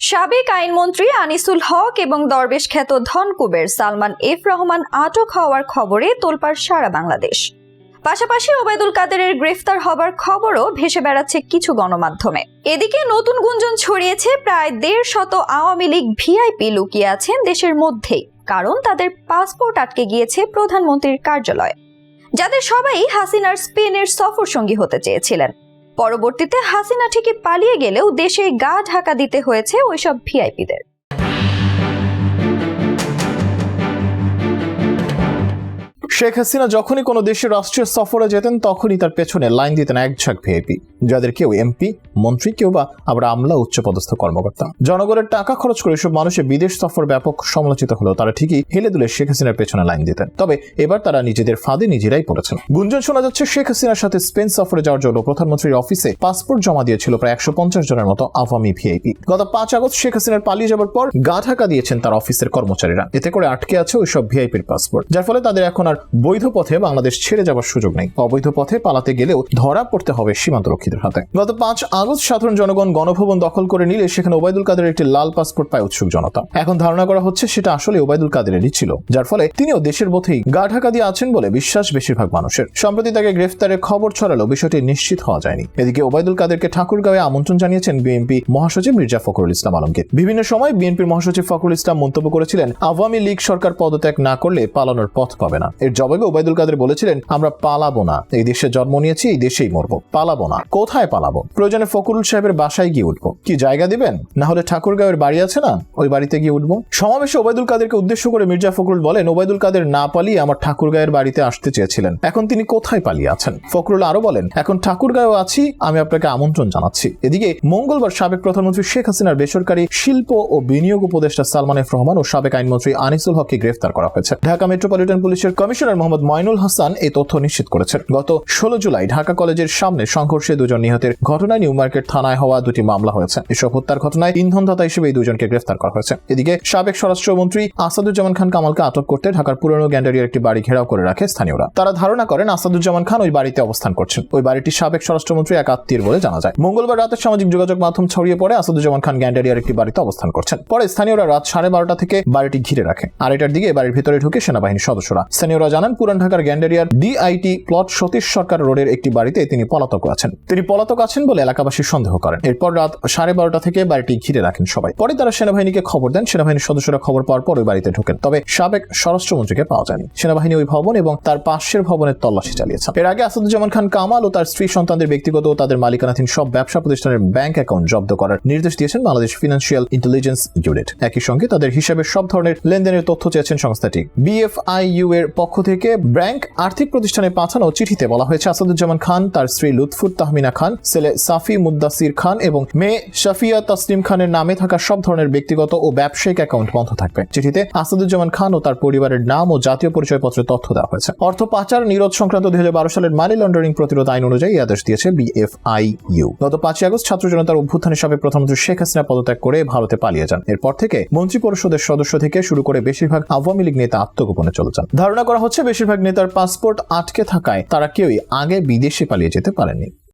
সাবেক আইনমন্ত্রী আনিসুল হক এবং দরবেশ খ্যাত ধনকুবের সালমান এফ রহমান আটক হওয়ার খবরে তোলপাড় সারা বাংলাদেশ। পাশাপাশি ওবায়দুল কাদেরের গ্রেফতার হবার খবরও ভেসে বেড়াচ্ছে কিছু গণমাধ্যমে। এদিকে নতুন গুঞ্জন ছড়িয়েছে, প্রায় দেড় শত আওয়ামী লীগ ভিআইপি লুকিয়ে আছেন দেশের মধ্যেই, কারণ তাদের পাসপোর্ট আটকে গিয়েছে প্রধানমন্ত্রীর কার্যালয়ে। যাদের সবাই হাসিনার স্পেনের সফর সঙ্গী হতে চেয়েছিলেন। পরবর্তীতে হাসিনা ঠিকই পালিয়ে গেলেও দেশে গা ঢাকা দিতে হয়েছে ওইসব ভিআইপিদের। শেখ হাসিনা যখনই কোনো দেশের রাষ্ট্রীয় সফরে যেতেন, তখনই তার পেছনে লাইন দিতেন এক ঝাঁক ভিআইপি, যাদের কেউ এমপি, মন্ত্রী কেউ বা আবার আমলা উচ্চপদস্থ কর্মকর্তা। জনগণের টাকা খরচ করে সব মানুষের বিদেশ সফর ব্যাপক সমালোচিত হলেও তারা ঠিকই হেলে দুলে শেখ হাসিনার পেছনে লাইন দিতেন। তবে এবার তারা নিজেদের ফাঁদে নিজেরাই পড়েছেন। গুঞ্জন শোনা যাচ্ছে, শেখ হাসিনার সাথে স্পেন সফরে যাওয়ার জন্য প্রধানমন্ত্রীর অফিসে পাসপোর্ট জমা দিয়েছিল প্রায় একশো পঞ্চাশ জনের মতো আওয়ামী ভিআইপি। গত পাঁচ আগস্ট শেখ হাসিনার পালিয়ে যাওয়ার পর গা ঢাকা দিয়েছেন তার অফিসের কর্মচারীরা। এতে করে আটকে আছে ওই সব ভিআইপির পাসপোর্ট, যার ফলে তাদের এখন আর বৈধ পথে বাংলাদেশ ছেড়ে যাওয়ার সুযোগ নেই। অবৈধ পথে পালাতে গেলেও ধরা পড়তে হবে সীমান্তরক্ষীদের হাতে। গত পাঁচ আগস্ট সাধারণ জনগণ গণভবন দখল করে নিলে সেখানে ওবায়দুল কাদের একটি লাল পাসপোর্ট পায় উৎসুক জনতা। এখন ধারণা করা হচ্ছে সেটা আসলে ওবায়দুল কাদেরেরই ছিল, যার ফলে তিনিও দেশের পথেই গা ঢাকা দিয়ে আছেন বলে বিশ্বাস বেশিরভাগ মানুষের। সম্প্রতি তাকে গ্রেফতারের খবর ছড়ালো, বিষয়টি নিশ্চিত হওয়া যায়নি। এদিকে ওবায়দুল কাদেরকে ঠাকুরগাঁওয়ে আমন্ত্রণ জানিয়েছেন বিএনপি মহাসচিব মির্জা ফখরুল ইসলাম আলমগীর। বিভিন্ন সময় বিএনপির মহাসচিব ফখরুল ইসলাম মন্তব্য করেছিলেন, আওয়ামী লীগ সরকার পদত্যাগ না করলে পালানোর পথ পাবে না। এর জবাবে ওবায়দুল কাদের বলেছিলেন, আমরা পালাবো না। এই দেশে জন্ম নিয়েছি, এই দেশেই মরবো। পালাবো না। কোথায় পালাবো? প্রয়োজনে ফখরুল সাহেবের বাসায় গিয়ে উঠবো। কি জায়গা দিবেন? না হলে ঠাকুরগাঁওয়ের বাড়ি আছে না? ওই বাড়িতে গিয়ে উঠবো? সমাবেশে ওবায়দুল কাদেরকে উদ্দেশ্য করে মির্জা ফখরুল বলেন, ওবায়দুল কাদের না পালিয়ে আমার ঠাকুরগাঁয়ের বাড়িতে আসতে চেয়েছিলেন। এখন তিনি কোথায় পালিয়ে আছেন? ফখরুল আরও বলেন, এখন ঠাকুরগাঁও আছি, আমি আপনাকে আমন্ত্রণ জানাচ্ছি। এদিকে মঙ্গলবার সাবেক প্রধানমন্ত্রী শেখ হাসিনার বেসরকারি শিল্প ও বিনিয়োগ উপদেষ্টা সালমান রহমান ও সাবেক আইনমন্ত্রী আনিসুল হককে গ্রেফতার করা হয়েছে। ঢাকা মেট্রোপলিটন পুলিশের কমিশনার মোহাম্মদ ময়নুল হাসান এই তথ্য নিশ্চিত করেছেন। গত ষোলো জুলাই ঢাকা কলেজের সামনে সংঘর্ষে দুজন নিহতের ঘটনায় নিউ মার্কেট থানায় হওয়া দুটি মামলা হয়েছে। এসব হত্যার ঘটনায় ইন্ধনদাতা হিসেবে এই দুজনকে গ্রেফতার করা হয়েছে। এদিকে সাবেক স্বরাষ্ট্রমন্ত্রী আসাদুজ্জামান খান কামালকে আটক করতে ঢাকার পুরনো গ্যান্ডারিয়ার একটি বাড়ি ঘেরাও করে রাখে স্থানীয়রা। তারা ধারণা করেন, আসাদুজ্জামান খান ওই বাড়িতে অবস্থান করছেন। ওই বাড়িটি সাবেক স্বরাষ্ট্রমন্ত্রী এক আত্মীয় বলে জানা যায়। মঙ্গলবার রাতে সামাজিক যোগাযোগ মাধ্যম ছড়িয়ে পড়ে আসাদুজ্জামান খান গ্যান্ডারিয়ার একটি বাড়িতে অবস্থান করছেন। পরে স্থানীয়রা রাত সাড়ে বারোটা থেকে বাড়িটি ঘিরে রাখে। আর এটার দিকে বাড়ির ভিতরে ঢুকে সেনাবাহিনীর সদস্যরা। স্থানীয়রা জানান, পুরান ঢাকার গ্যান্ডারিয়ার ডিআইটি প্লট সতীশ সরকার রোডের একটি বাড়িতে তিনি পলাতক আছেন। তিনি পলাতক আছেন বলে এলাকাবাসী সন্দেহ করেন। এরপর রাত সাড়ে বারোটা থেকে বাড়িটি ঘিরে রাখেন সবাই। পরে তারা সেনাবাহিনীকে খবর দেন। সেনাবাহিনীর সদস্যরা খবর পাওয়ার পর ওই বাড়িতে ঢোকেন। তবে সাবেক স্বরাষ্ট্রমন্ত্রীকে পাওয়া যায়নি। সেনাবাহিনী ওই ভবন এবং তার পাশের ভবনের তল্লাশি চালিয়েছে। এর আগে আসাদুজ্জামান খান কামাল ও তার স্ত্রী সন্তানদের ব্যক্তিগত ও তাদের মালিকানাধীন সব ব্যবসা প্রতিষ্ঠানের ব্যাংক অ্যাকাউন্ট জব্দ করার নির্দেশ দিয়েছেন বাংলাদেশ ফিনান্সিয়াল ইন্টেলিজেন্স ইউনিট। একই সঙ্গে তাদের হিসাবে সব ধরনের লেনদেনের তথ্য চেয়েছেন সংস্থাটি। বিএফআইইউ এর পক্ষ থেকে ব্যাংক আর্থিক প্রতিষ্ঠানে পাঠানো চিঠিতে বলা হয়েছে। আসাদুজ্জামান খান, তার স্ত্রী লুৎফুর তাহমিনা খান, ছেলে সাফি মুদাসির খান এবং মেয়ে শাফিয়া তাসলিম খানের নামে থাকা সব ধরনের ব্যক্তিগত ও ব্যবসায়িক অ্যাকাউন্ট বন্ধ থাকবে। চিঠিতে আসাদুজ্জামান খান ও তার পরিবারের নাম ও জাতীয় পরিচয়পত্রের তথ্য দেওয়া হয়েছে। অর্থ পাচার নিরোধ সংক্রান্ত দুই হাজার বারো সালের মানি লন্ডারিং প্রতিরোধ আইন অনুযায়ী আদেশ দিয়েছে বিএফআইইউ। গত পাঁচই আগস্ট ছাত্র জনতার অভ্যুত্থানে সাবেক প্রধানমন্ত্রী শেখ হাসিনা পদত্যাগ করে ভারতে পালিয়ে যান। এরপর থেকে মন্ত্রী পরিষদের সদস্য থেকে শুরু করে বেশিরভাগ আওয়ামী লীগ নেতা আত্মগোপনে চলে যান। ধারণা করা হচ্ছে বেশিরভাগ নেতার পাসপোর্ট আটকে থাকায় তারা কেউই আগে বিদেশে পালিয়ে যেতে পারেননি।